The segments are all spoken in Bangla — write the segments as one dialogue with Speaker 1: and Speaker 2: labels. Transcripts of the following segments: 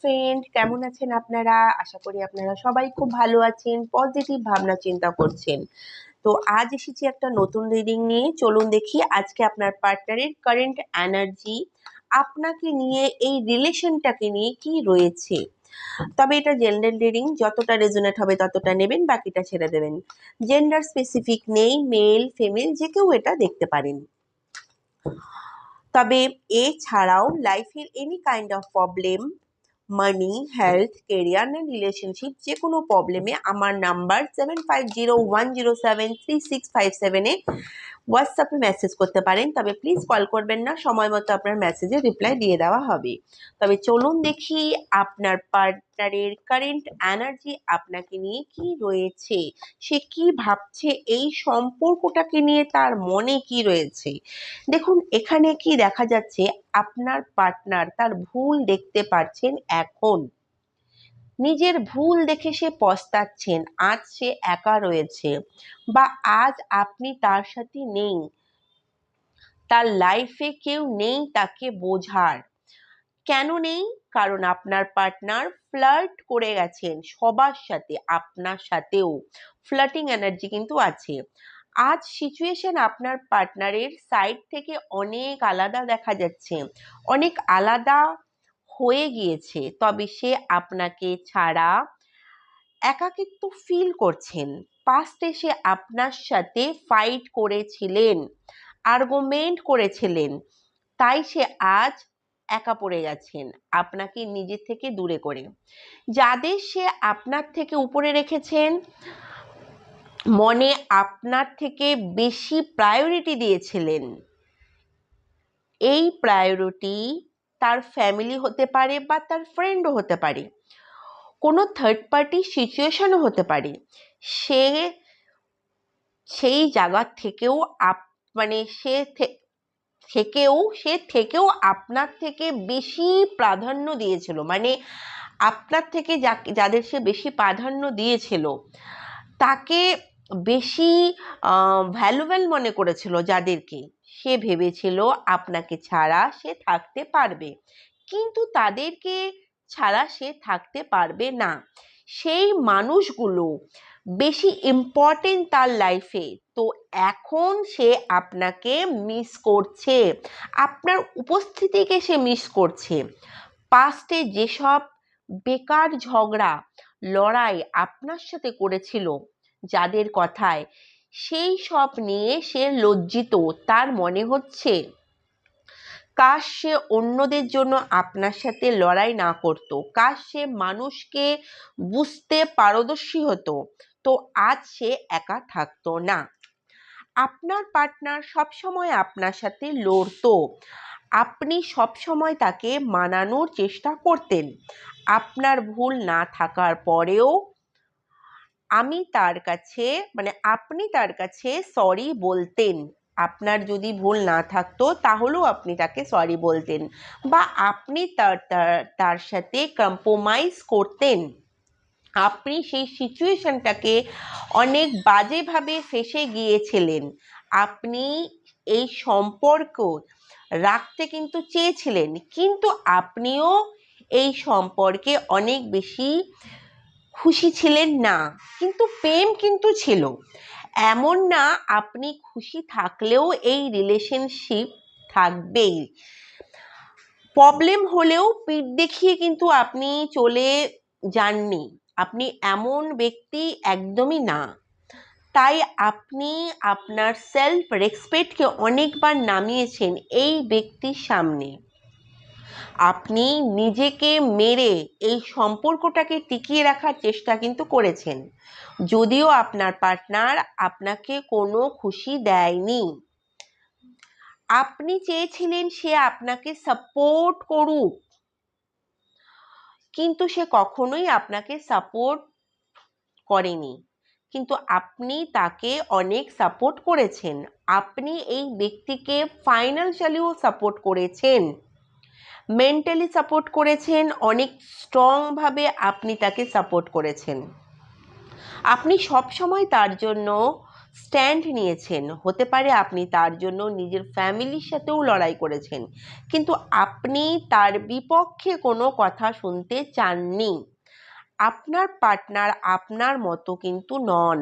Speaker 1: ফ্রেন্ড কেমন আছেন আপনারা? আশা করি আপনারা সবাই খুব ভালো আছেন পজিটিভ ভাবনা চিন্তা করছেন। তো আজ এসেছি একটা নতুন রিডিং নিয়ে। চলুন দেখি আজকে আপনার পার্টনারের কারেন্ট এনার্জি আপনাকে নিয়ে, এই রিলেশনটাকে নিয়ে কি রয়েছে। তবে এটা জেন্ডার রিডিং যতটা রেজোনেট হবে ততটা নেবেন, বাকিটা ছেড়ে দেবেন। জেন্ডার স্পেসিফিক নেই মেল ফিমেল যে কেউ এটা দেখতে পারেন। তবে এছাড়াও লাইফের any kind of problem money health career and relationship যে কোনো প্রবলেমে আমার number seven five zero one zero seven three six five সেভেনে হোয়াটসঅ্যাপে মেসেজ করতে পারেন। তবে প্লিজ কল করবেন না। সময় মতো আপনার মেসেজে রিপ্লাই দিয়ে দেওয়া হবে। তবে চলুন দেখি আপনার পার্টনারের কারেন্ট এনার্জি আপনাকে নিয়ে কি রয়েছে? সে কি ভাবছে? এই সম্পর্কটাকে নিয়ে তার মনে কি রয়েছে? দেখুন, এখানে কি দেখা যাচ্ছে, আপনার পার্টনার তার ভুল দেখতে পারছেন এখন। নিজের ভুল দেখে সে পস্তাচ্ছেন, আজ সে একা রয়েছে বা আজ আপনি তার সাথে নেই। তার লাইফে কেউ নেই তাকে বোঝার। কেন নেই? কারণ আপনার পার্টনার ফ্লার্ট করে গেছেন সবার সাথে, আপনার সাথেও। ফ্লার্টিং এনার্জি কিন্তু আছে। আজ সিচুয়েশন আপনার পার্টনারের সাইড থেকে অনেক আলাদা দেখা যাচ্ছে। অনেক আলাদা হয়ে গিয়েছে, তবে সে আপনাকে ছাড়া একাকিত্ব ফিল করছেন। পাস্টে সে আপনার সাথে ফাইট করেছিলেন আর্গুমেন্ট করেছিলেন, তাই সে আজ একা পড়ে গেছেন, আপনাকে নিজের থেকে দূরে করে। যাদের সে আপনার থেকে উপরে রেখেছেন, মনে আপনার থেকে বেশি প্রায়োরিটি দিয়েছিলেন। এই প্রায়োরিটি তার ফ্যামিলি হতে পারে বা তার ফ্রেন্ডও হতে পারে। কোনো থার্ড পার্টি সিচুয়েশনও হতে পারে। সে সেই জায়গা থেকেও আপ মানে সে থেকেও সে থেকেও আপনার থেকে বেশি প্রাধান্য দিয়েছিল। মানে আপনার থেকে যাদের সে বেশি প্রাধান্য দিয়েছিল, তাকে বেশি ভ্যালুয়েবল মনে করেছিল যাদেরকে। সে ভেবেছিল আপনাকে ছাড়া সে থাকতে পারবে। কিন্তু তাদেরকে ছাড়া সে থাকতে পারবে না। সেই মানুষগুলো বেশি ইম্পর্টেন্ট তার লাইফে তো এখন সে আপনাকে মিস করছে। আপনার উপস্থিতিকে সে মিস করছে। পাস্টে যেসব বেকার ঝগড়া, লড়াই আপনার সাথে করেছিল যাদের কথায়। সেই সব নিয়ে সে লজ্জিত, তার মনে হচ্ছে কাশ সে অন্যদের জন্য আপনার সাথে লড়াই না করতো, কাশ সে মানুষকে বুঝতে পারদর্শী হতো, তো আজ সে একা থাকতো না। আপনার পার্টনার সবসময় আপনার সাথে লড়তো, আপনি সবসময় তাকে মানানোর চেষ্টা করতেন। আপনার ভুল না থাকার পরেও আমি তার কাছে মানে আপনি তার কাছে সরি বলতেন। আপনার যদি ভুল না থাকতো, তাহলেও আপনি তাকে সরি বলতেন বা আপনি তার তার সাথে কম্প্রোমাইজ করতেন। আপনি সেই সিচুয়েশনটাকে অনেক বাজেভাবে ফেসে গিয়েছিলেন। আপনি এই সম্পর্ক রাখতে কিন্তু চেয়েছিলেন, কিন্তু আপনিও এই সম্পর্কে অনেক বেশি খুশি ছিলেন না, কিন্তু প্রেম কিন্তু ছিল। এমন না আপনি খুশি থাকলেও এই রিলেশনশিপ থাকবেই। প্রবলেম হলেও পিঠ দেখিয়ে কিন্তু আপনি চলে যাননি। আপনি এমন ব্যক্তি একদমই না। তাই আপনি আপনার সেলফ রেসপেক্টকে অনেকবার নামিয়েছেন এই ব্যক্তির সামনে। আপনি নিজেকে মেরে এই সম্পর্কটাকে টিকিয়ে রাখার চেষ্টা কিন্তু করেছেন। যদিও আপনার পার্টনার আপনাকে কোনো খুশি দেয়নি। আপনি চেয়েছিলেন সে আপনাকে সাপোর্ট করুক। কিন্তু সে কখনোই আপনাকে সাপোর্ট করেনি। কিন্তু আপনি তাকে অনেক সাপোর্ট করেছেন। আপনি এই ব্যক্তিকে ফাইন্যান্সিয়ালিও সাপোর্ট করেছেন। মেন্টালি সাপোর্ট করেছেন, অনেক স্ট্রংভাবে আপনি তাকে সাপোর্ট করেছেন। আপনি সবসময় তার জন্য স্ট্যান্ড নিয়েছেন। হতে পারে আপনি তার জন্য নিজের ফ্যামিলির সাথেও লড়াই করেছেন, কিন্তু আপনি তার বিপক্ষে কোনো কথা শুনতে চাননি। আপনার পার্টনার আপনার মতো কিন্তু নন।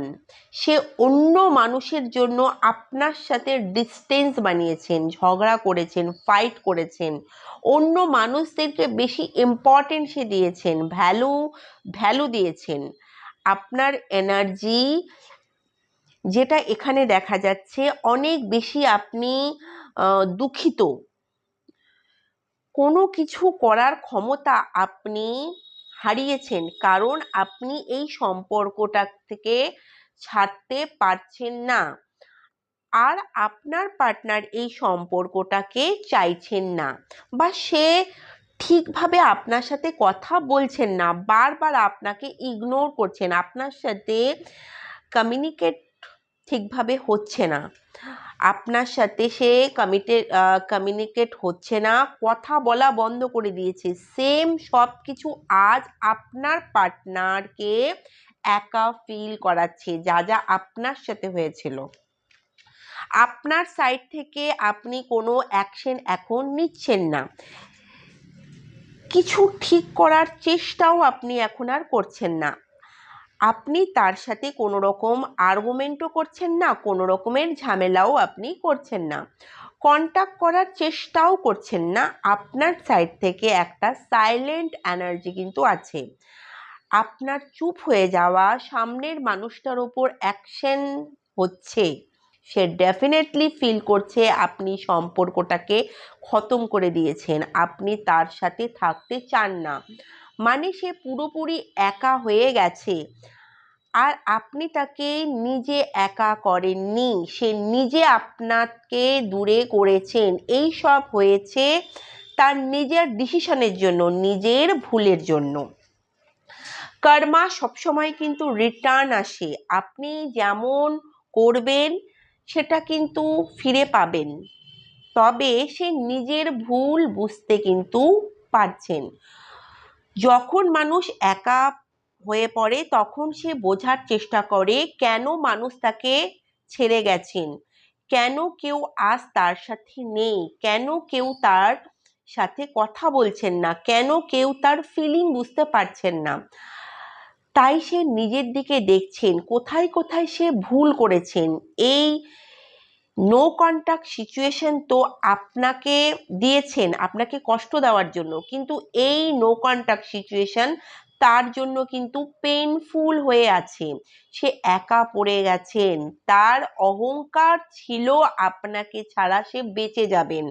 Speaker 1: সে অন্য মানুষের জন্য আপনার সাথে ডিস্টেন্স বানিয়েছেন, ঝগড়া করেছেন ফাইট করেছেন। অন্য মানুষদেরকে বেশি ইম্পর্টেন্স সে দিয়েছেন ভ্যালু ভ্যালু দিয়েছেন। আপনার এনার্জি যেটা এখানে দেখা যাচ্ছে, অনেক বেশি আপনি দুঃখিত। কোনো কিছু করার ক্ষমতা আপনি হারিয়েছেন। কারণ আপনি এই সম্পর্কটা থেকে ছাড়তে পারছেন না। আর আপনার পার্টনার এই সম্পর্কটাকে চাইছেন না। বা সে ঠিকভাবে আপনার সাথে কথা বলছেন না। বারবার আপনাকে ইগনোর করছেন। আপনার সাথে কমিউনিকেট ঠিকভাবে হচ্ছে না। আপনার সাথে সে কমিটে কমিউনিকেট হচ্ছে না। কথা বলা বন্ধ করে দিয়েছে। সেম সব কিছু আজ আপনার পার্টনারকে একা ফিল করাচ্ছে, যা যা আপনার সাথে হয়েছিল। আপনার সাইড থেকে আপনি কোনো অ্যাকশন এখন নিচ্ছেন না। কিছু ঠিক করার চেষ্টাও আপনি এখন আর করছেন না। আপনি তার সাথে কোনো রকম আর্গুমেন্টও করছেন না, কোনো রকমের ঝামেলাও আপনি করছেন না। কন্ট্যাক্ট করার চেষ্টাও করছেন না। আপনার সাইড থেকে একটা সাইলেন্ট এনার্জি কিন্তু আছে। আপনার চুপ হয়ে যাওয়া, সামনের মানুষটার ওপর অ্যাকশন হচ্ছে, সে ডেফিনেটলি ফিল করছে আপনি সম্পর্কটাকে খতম করে দিয়েছেন। আপনি তার সাথে থাকতে চান না। মানে সে পুরোপুরি একা হয়ে গেছে। আর আপনি তাকে নিজে একা করেননি, সে নিজে আপনাকে দূরে করেছেন। এই সব হয়েছে তার নিজের ডিসিশনের জন্য, নিজের ভুলের জন্য। কর্মা সবসময় কিন্তু রিটার্ন আসে। আপনি যেমন করবেন, সেটা কিন্তু ফিরে পাবেন। তবে সে নিজের ভুল বুঝতে কিন্তু পারছেন। যখন মানুষ একা হয়ে পড়ে, তখন সে বোঝার চেষ্টা করে কেন মানুষ তাকে ছেড়ে গেছেন? কেন কেউ আজ তার সাথে নেই? কেন কেউ তার সাথে কথা বলছেন না? কেন কেউ তার ফিলিং বুঝতে পারছেন না? তাই সে নিজের দিকে দেখছেন। কোথায় কোথায় সে ভুল করেছেন? এই নো কন্ট্যাক্ট সিচুয়েশন তো আপনাকে দিয়েছেন, আপনাকে কষ্ট দেওয়ার জন্য। কিন্তু এই নো কন্ট্যাক্ট সিচুয়েশন তার জন্য কিন্তু পেনফুল হয়ে আছে। সে একা পড়ে গেছেন, তার অহংকার ছিল আপনাকে ছাড়া সে বেঁচে যাবেন।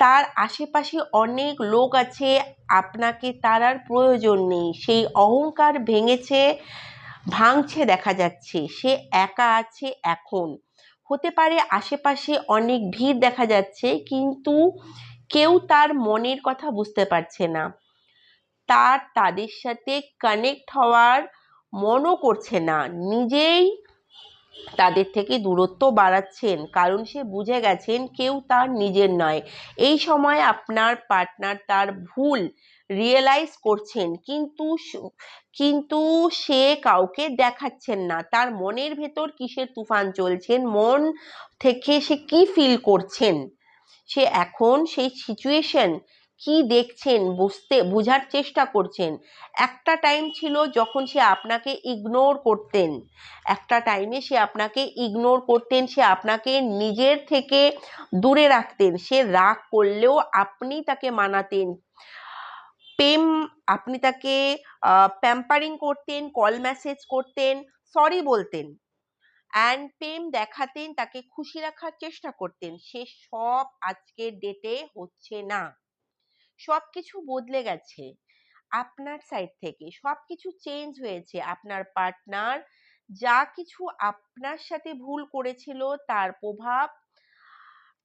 Speaker 1: তার আশেপাশে অনেক লোক আছে, আপনাকে তার আর প্রয়োজন নেই। সেই অহংকার ভেঙেছে, ভাঙছে দেখা যাচ্ছে। সে একা আছে এখন। হতে পারে আশেপাশে অনেক ভিড় দেখা যাচ্ছে, কিন্তু কেউ তার মনের কথা বুঝতে পারছে না। তার তাদের সাথে কানেক্ট হওয়ার মনও করছে না। নিজেই তাদের থেকে দূরত্ব বাড়াচ্ছেন, কারণ সে বুঝে গেছেন কেউ তার নিজের নয়। এই সময় আপনার পার্টনার তার ভুল রিয়েলাইজ করছেন, কিন্তু কিন্তু সে কাউকে দেখাচ্ছেন না। তার মনের ভেতর কিসের তুফান চলছেন মন থেকে সে কি ফিল করছেন? সে এখন সেই সিচুয়েশন কি দেখছেন, বুঝতে, বোঝার চেষ্টা করছেন। একটা টাইম ছিল যখন সে আপনাকে ইগনোর করতেন। একটা টাইমে সে আপনাকে ইগনোর করতেন, সে আপনাকে নিজের থেকে দূরে রাখতেন। সে রাগ করলেও আপনি তাকে মানাতেন। প্রেম, আপনি তাকে প্যাম্পারিং করতেন কল মেসেজ করতেন সরি বলতেন। অ্যান্ড প্রেম দেখাতেন, তাকে খুশি রাখার চেষ্টা করতেন। সে সব আজকের ডেটে হচ্ছে না। সব কিছু বদলে গেছে আপনার সাইড থেকে। সব কিছু চেঞ্জ হয়েছে আপনার পার্টনার যা কিছু আপনার সাথে ভুল করেছিল, তার প্রভাব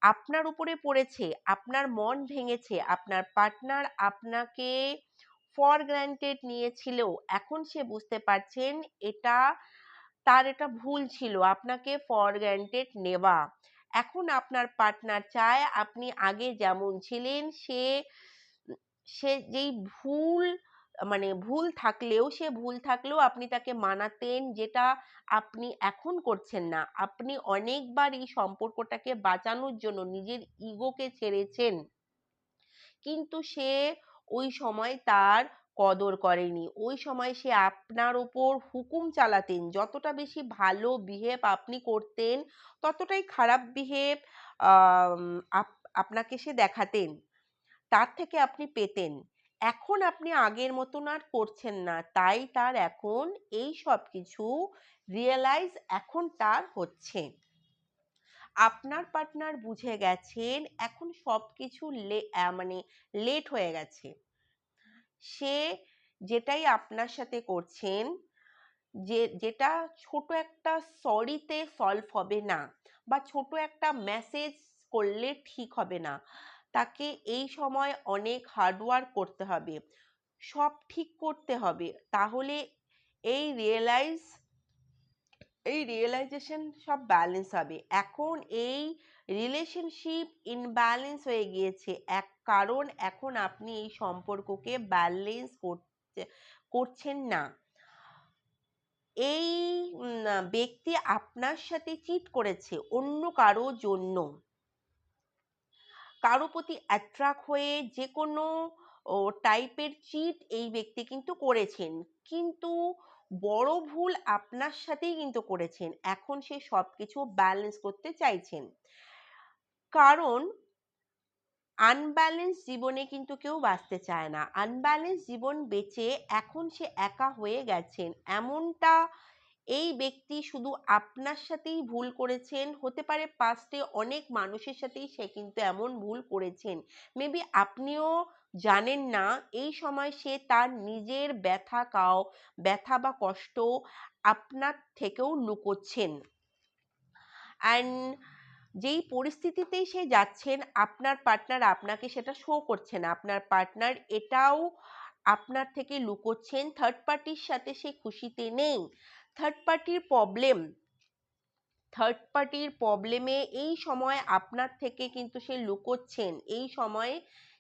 Speaker 1: আপনার উপরে পড়েছে, আপনার মন ভেঙেছে, আপনার পার্টনার আপনাকে ফর গ্রান্টেড নিয়েছিল এখন সে বুঝতে পারছেন এটা, তার এটা ভুল ছিল, আপনাকে ফর গ্রান্টেড নেওয়া। এখন আপনার পার্টনার চায় আপনি আগে যেমন ছিলেন, সে সে যেই ভুল মানে ভুল থাকলেও, সে ভুল থাকলেও আপনি তাকে মানাতেন যেটা আপনি এখন করছেন না। আপনি অনেকবার এই সম্পর্কটাকে বাঁচানোর জন্য নিজের ইগোকে ছেড়েছেন। কিন্তু সে ওই সময় তার কদর করেনি। ওই সময় সে আপনার ওপর হুকুম চালাতেন। যতটা বেশি ভালো বিহেভ আপনি করতেন, ততটাই খারাপ বিহেভ আপনাকে সে দেখাতেন। তার থেকে আপনি পেতেন। এখন আপনি আগের মতন আর করছেন না। তাই তার এখন এই সব কিছু রিয়েলাইজ এখন তার হচ্ছে। আপনার পার্টনার বুঝে গেছেন, এখন সব কিছু মানে লেট হয়ে গেছে। সে যেটাই আপনার সাথে করছেন, যে, যেটা ছোট একটা সরিতে সলভ হবে না, বা ছোট একটা মেসেজ করলে ঠিক হবে না। তাকে এই সময় অনেক হার্ডওয়ার্ক করতে হবে। সব ঠিক করতে হবে। তাহলে এই রিয়েলাইজ এই রিয়েলাইজেশন সব ব্যালেন্স হবে। এখন এই রিলেশনশিপ ইনব্যালেন্স হয়ে গিয়েছে। এক কারণ এখন আপনি এই সম্পর্ককে ব্যালেন্স করতে করছেন না। এই ব্যক্তি আপনার সাথে চিট করেছে, অন্য কারও জন্য। কারও প্রতি অ্যাট্রাক্ট হয়ে যে কোনো টাইপের চিট এই ব্যক্তি কিন্তু করেছেন। কিন্তু বড় ভুল আপনার সাথেই কিন্তু করেছেন। এখন সে সব কিছু ব্যালেন্স করতে চাইছেন। কারণ আনব্যালেন্স জীবনে কিন্তু কেউ বাঁচতে চায় না। আনব্যালেন্স জীবন বেঁচে এখন সে একা হয়ে গেছেন। এমনটা এই ব্যক্তি শুধু আপনার সাথেই ভুল করেছেন, হতে পারে পাস্টে অনেক মানুষের সাথেই সে কিন্তু এমন ভুল করেছেন। মেবি আপনিও জানেন না, এই সময় সে তার নিজের ব্যথা কাও, ব্যথা বা কষ্ট আপনার থেকেও লুকোচ্ছেন। অ্যান্ড যেই পরিস্থিতিতেই সে যাচ্ছেন, আপনার পার্টনার আপনাকে সেটা শো করছে না। আপনার পার্টনার এটাও আপনার থেকে লুকোচ্ছেন থার্ড পার্টির সাথে সে খুশিতে নেই। থার্ড পার্টির প্রবলেম থার্ড পার্টির প্রবলেমে এই সময় আপনার থেকে কিন্তু সে লুকোচ্ছেন। এই সময়ে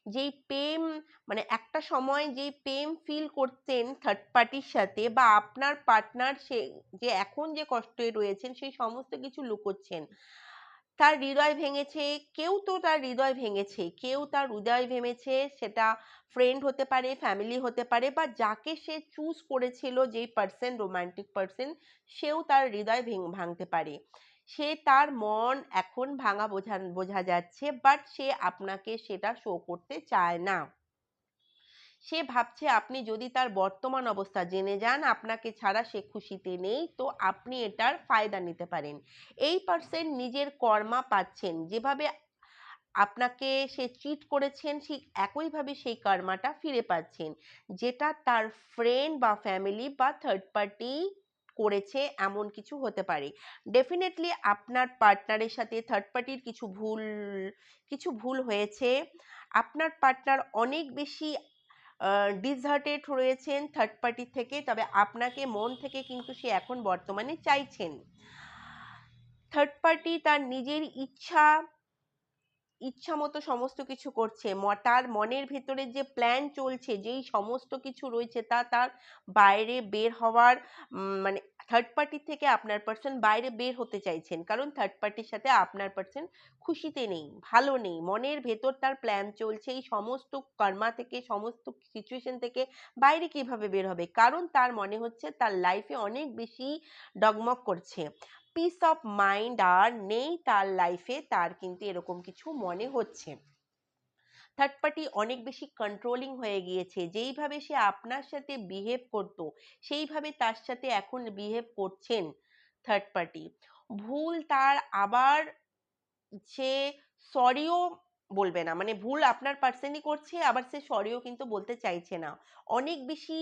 Speaker 1: যেই প্রেম মানে একটা সময় যেই প্রেম ফিল করতেন থার্ড পার্টির সাথে বা আপনার পার্টনার সে, যে এখন যে কষ্টে রয়েছেন সেই সমস্ত কিছু লুকোচ্ছেন। তার হৃদয় ভেঙেছে, কেউ তো তার হৃদয় ভেঙেছে, কেউ তার হৃদয় ভেঙেছে, সেটা ফ্রেন্ড হতে পারে ফ্যামিলি হতে পারে বা যাকে সে চুজ করেছিল, যেই পার্সন রোমান্টিক পার্সন সেও তার হৃদয় ভেঙে, ভাঙতে পারে। সে তার মন এখন ভাঙা বোঝা বোঝা যাচ্ছে বাট সে আপনাকে সেটা শো করতে চায় না। সে ভাবছে আপনি যদি তার বর্তমান অবস্থা জেনে যান, আপনাকে ছাড়া সে খুশিতে নেই। তো আপনি এটার ফায়দা নিতে পারেন। এই পার্সেন্ট নিজের কর্মা পাচ্ছেন। যেভাবে আপনাকে সে চিট করেছেন, ঠিক একইভাবে সেই কর্মাটা ফিরে পাচ্ছেন। যেটা তার ফ্রেন্ড বা ফ্যামিলি বা থার্ড পার্টি করেছে, এমন কিছু হতে পারে। ডেফিনেটলি আপনার পার্টনারের সাথে থার্ড পার্টির কিছু ভুল কিছু ভুল হয়েছে। আপনার পার্টনার অনেক বেশি ডিসহার্টেড রয়েছেন থার্ড পার্টির থেকে। তবে আপনাকে মন থেকে কিন্তু সে এখন বর্তমানে চাইছেন। থার্ড পার্টি তার নিজের ইচ্ছা ইচ্ছা মতো সমস্ত কিছু করছে। তার মনের ভেতরে যে প্ল্যান চলছে, যেই সমস্ত কিছু রয়েছে তা তার বাইরে বের হওয়ার মানে থার্ড পার্টি থেকে আপনার পার্সন বাইরে বের হতে চাইছেন। কারণ থার্ড পার্টির সাথে আপনার পার্সন খুশিতে নেই, ভালো নেই। মনের ভেতর তার প্ল্যান চলছে, এই সমস্ত কর্মা থেকে, সমস্ত সিচুয়েশন থেকে বাইরে কীভাবে বের হবে? কারণ তার মনে হচ্ছে তার লাইফে অনেক বেশি ডগমগ করছে। পিস অফ মাইন্ড আর নেই তার লাইফে তার কিন্তু এরকম কিছু মনে হচ্ছে। থার্ড পার্টি অনেক বেশি কন্ট্রোলিং হয়ে গিয়েছে। যেইভাবে সে আপনার সাথে বিহেভ করত, সেইভাবে তার সাথে এখন বিহেভ করছেন থার্ড পার্টি ভুল তার আবার সে সরিও বলবে না। মানে ভুল আপনার পার্সেনই করছে, আবার সে সরিও কিন্তু বলতে চাইছে না। অনেক বেশি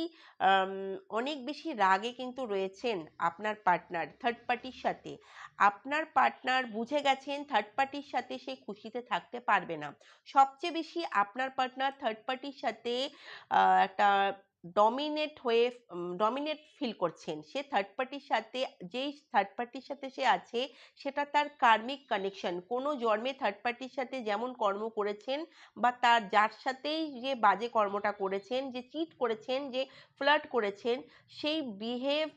Speaker 1: অনেক বেশি রাগে কিন্তু রয়েছেন আপনার পার্টনার থার্ড পার্টির সাথে। আপনার পার্টনার বুঝে গেছেন থার্ড পার্টির সাথে সে খুশিতে থাকতে পারবে না। সবচেয়ে বেশি আপনার পার্টনার থার্ড পার্টির সাথে একটা ডমিনেট হয়ে ডমিনেট ফিল করছেন। সে থার্ড পার্টির সাথে, যেই থার্ড পার্টির সাথে সে আছে, সেটা তার কার্মিক কানেকশন কোনো জন্মে থার্ড পার্টির সাথে যেমন কর্ম করেছেন বা তার, যার সাথেই যে বাজে কর্মটা করেছেন, যে চিট করেছেন, যে ফ্লার্ট করেছেন, সেই বিহেভ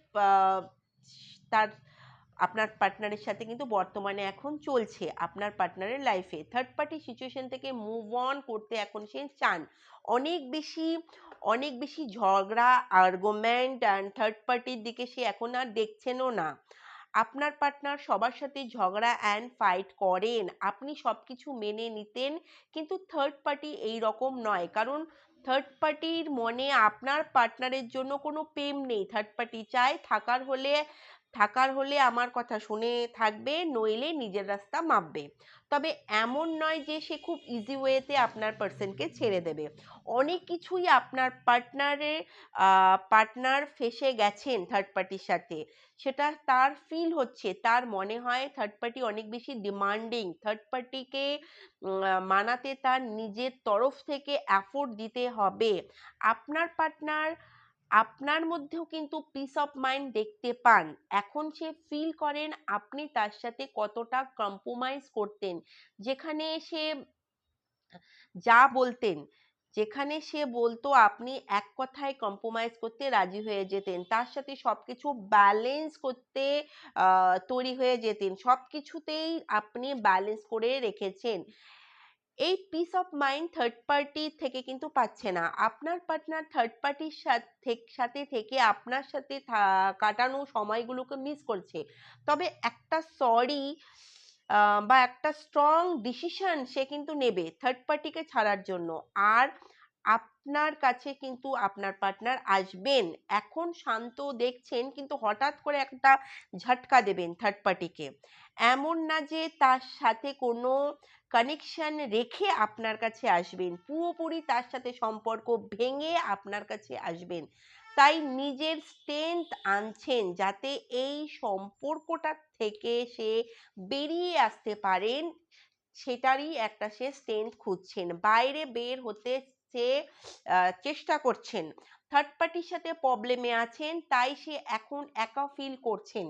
Speaker 1: তার, আপনার পার্টনারের সাথে কিন্তু বর্তমানে এখন চলছে, আপনার পার্টনারের লাইফে থার্ড পার্টি সিচুয়েশন থেকে মুভ অন করতে এখন সে চান। অনেক বেশি অনেক বেশি ঝগড়া আর্গুমেন্ট অ্যান্ড থার্ড পার্টির দিকে সে এখন আর দেখছেনও না। আপনার পার্টনার সবার সাথে ঝগড়া অ্যান্ড ফাইট করেন, আপনি সব কিছু মেনে নিতেন, কিন্তু থার্ড পার্টি এই রকম নয়। কারণ থার্ড পার্টির মনে আপনার পার্টনারের জন্য কোনো প্রেম নেই। থার্ড পার্টি চায় থাকার হলে থাকার হলে আমার কথা শুনে থাকবে, নইলে নিজের রাস্তা মাপবে। তবে এমন নয় যে সে খুব ইজি ওয়েতে আপনার পার্সনকে ছেড়ে দেবে। অনেক কিছুই আপনার পার্টনারের পার্টনার ফেসে গেছেন থার্ড পার্টির সাথে। সেটা তার ফিল হচ্ছে, তার মনে হয় থার্ড পার্টি অনেক বেশি ডিমান্ডিং থার্ড পার্টিকে মানাতে তার নিজের তরফ থেকে অ্যাফোর্ড দিতে হবে। আপনার পার্টনার আপনার মধ্যেও কিন্তু পিস অফ মাইন্ড দেখতে পান। এখন সে ফিল করেন আপনি তার সাথে কতটা কম্প্রোমাইজ করতেন। যেখানে সে যা বলতেন, যেখানে সে বলতো আপনি এক কথায় কম্প্রোমাইজ করতে রাজি হয়ে যেতেন। তার সাথে সব কিছু ব্যালেন্স করতে তৈরি হয়ে যেতেন। সব কিছুতেই আপনি ব্যালেন্স করে রেখেছেন। এই peace of mind third party থেকে কিন্তু পাচ্ছে না। আপনার পার্টনার থার্ড পার্টির সাথে থেকে আপনার সাথে কাটানো সময়গুলোকে মিস করছে। তবে একটা সরি বা একটা স্ট্রং ডিসিশন সে কিন্তু নেবে থার্ড পার্টিকে ছাড়ার জন্য। আর আপনার কাছে কিন্তু আপনার পার্টনার আসবেন, এখন শান্ত দেখছেন, কিন্তু হঠাৎ করে একটা ঝটকা দেবেন থার্ড পার্টিকে এমন না যে তার সাথে কোনো কানেকশন রেখে আপনার কাছে আসবেন। পুরোপুরি তার সাথে সম্পর্ক ভেঙে আপনার কাছে আসবেন। তাই নিজের স্ট্রেংথ আনছেন যাতে এই সম্পর্কটা থেকে সে বেরিয়ে আসতে পারেন, সেটারই একটা সে স্ট্রেংথ খুঁজছেন। বাইরে বের হতে সে চেষ্টা করছেন। থার্ড পার্টির সাথে প্রবলেমে আছেন, তাই সে এখন একা ফিল করছেন।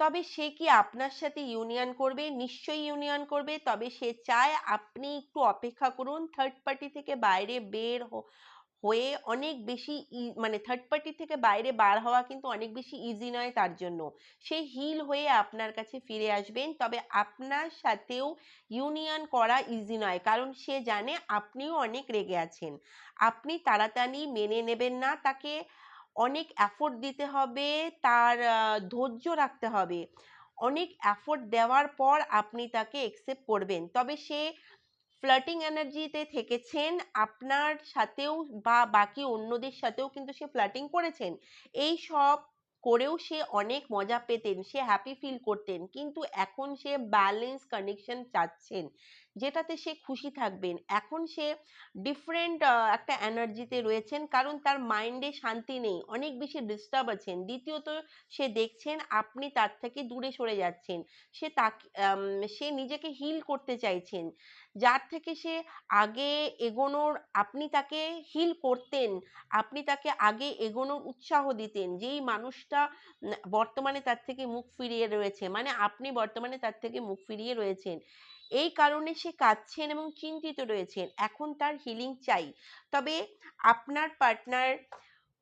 Speaker 1: তবে সে কি আপনার সাথে ইউনিয়ন করবে? নিশ্চয়ই ইউনিয়ন করবে। তবে সে চায় আপনি একটু অপেক্ষা করুন। থার্ড পার্টি থেকে বাইরে বের হয়ে অনেক বেশি মানে থার্ড পার্টি থেকে বাইরে বার হওয়া কিন্তু অনেক বেশি ইজি নয় তার জন্য। সে হিল হয়ে আপনার কাছে ফিরে আসবেন। তবে আপনার সাথেও ইউনিয়ন করা ইজি নয়। কারণ সে জানে আপনিও অনেক রেগে আছেন। আপনি তাড়াতাড়ি মেনে নেবেন না তাকে। অনেক অ্যাফোর্ট দিতে হবে, তার ধৈর্য রাখতে হবে। অনেক অ্যাফোর্ট দেওয়ার পর আপনি তাকে একসেপ্ট করবেন। তবে সে ফ্লার্টিং এনার্জিতে থেকেছেন, আপনার সাথেও বা বাকি অন্যদের সাথেও কিন্তু সে ফ্লার্টিং করেছেন। এই সব করেও সে অনেক মজা পেতেন, সে হ্যাপি ফিল করতেন। কিন্তু এখন সে ব্যালেন্স কানেকশন চাচ্ছেন। যেটাতে সে খুশি থাকবেন। এখন সে ডিফারেন্ট একটা এনার্জিতে রয়েছেন, কারণ তার মাইন্ডে শান্তি নেই। অনেক বেশি ডিস্টার্ব আছেন। দ্বিতীয়ত, সে দেখছেন আপনি তার থেকে দূরে সরে যাচ্ছেন। সে তাকে সে নিজেকে হিল করতে চাইছেন। যার থেকে সে আগে এগোনোর, আপনি তাকে হিল করতেন, আপনি তাকে আগে এগোনোর উৎসাহ দিতেন। যেই মানুষটা বর্তমানে তার থেকে মুখ ফিরিয়ে রয়েছে মানে আপনি বর্তমানে তার থেকে মুখ ফিরিয়ে রয়েছেন। এই কারণে সে কাঁদছেন এবং চিন্তিত রয়েছেন। এখন তার হিলিং চাই। তবে আপনার পার্টনার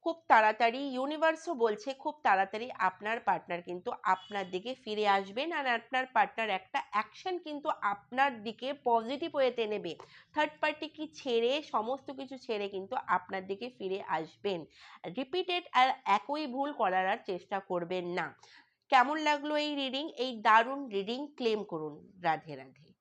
Speaker 1: খুব তাড়াতাড়ি ইউনিভার্সও বলছে খুব তাড়াতাড়ি আপনার পার্টনার কিন্তু আপনার দিকে ফিরে আসবেন আর আপনার পার্টনার একটা অ্যাকশন কিন্তু আপনার দিকে পজিটিভ ওয়েতে নেবে। থার্ড পার্টি কি ছেড়ে, সমস্ত কিছু ছেড়ে কিন্তু আপনার দিকে ফিরে আসবেন। রিপিটেড আর একই ভুল করার আর চেষ্টা করবেন না। কেমন লাগল এই রিডিং এই দারুণ রিডিং ক্লেম করুন। রাধে রাধে।